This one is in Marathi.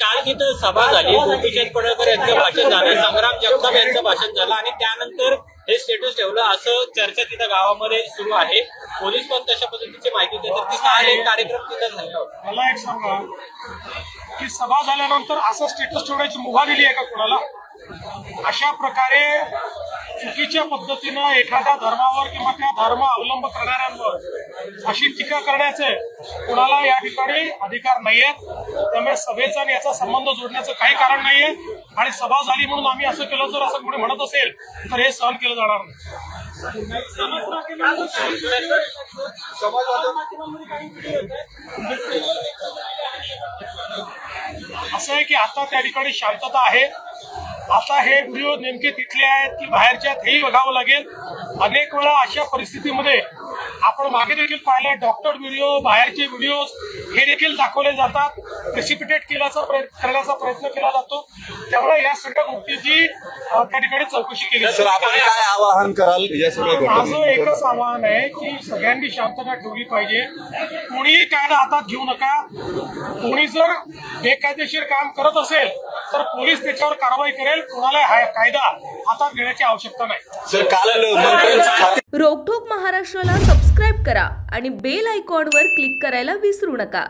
काल तिथं सभा झाली. गोपीचंद पडळकर यांचं भाषण झालं. संग्राम जगताप यांचं भाषण झालं. आणि त्यानंतर हे स्टेटस ठेवलं. असं चर्चा तिथं गावामध्ये सुरू आहे. पोलीस पण तशा पद्धतीची माहिती देतात. की काल एक कार्यक्रम तिथं झाला. होता मला एक सांगा. की सभा झाल्यानंतर असं स्टेटस ठेवण्याची मुभा दिली आहे का कोणाला? अशा प्रकारे चुकीच्या पद्धतीनं एखाद्या धर्मावर किंवा त्या धर्म अवलंब करणाऱ्यांवर अशी टीका करण्याचे कुणाला या ठिकाणी अधिकार नाहीयेत. त्यामुळे सभेचा आणि याचा संबंध जोडण्याचं काही कारण नाहीये. आणि सभा झाली म्हणून आम्ही असं केलं जर असं कोणी म्हणत असेल तर हे सहन केलं जाणार नाही. असं आहे की आता त्या ठिकाणी शांतता आहे. आता हे व्हिडिओ नेमके तिथले आहेत की बाहेरचे आहेत हेही बघावं लागेल. अनेक वेळा अशा परिस्थितीमध्ये आपण मागे देखील पाहिलं डॉक्टर व्हिडिओ बाहेरचे व्हिडिओ हे देखील दाखवले जातात. प्रेसिपिटेट केल्याचा प्रयत्न करण्याचा प्रयत्न केला जातो. त्यामुळे या सगळ्या गोष्टीची त्या ठिकाणी चौकशी केली. काय आवाहन कराल माझं एकच आवाहन आहे की सगळ्यांनी शांतता ठेवली पाहिजे. कोणीही कायदा हातात घेऊ नका. कोणी जर बेकायदेशीर काम करत असेल तर पोलीस त्याच्यावर कारवाई करेल कोणाला हा कायदा हातात घेण्याची आवश्यकता नाही. रोकठोक महाराष्ट्राला सबस्क्राईब करा आणि बेल आयकॉनवर क्लिक करायला विसरू नका.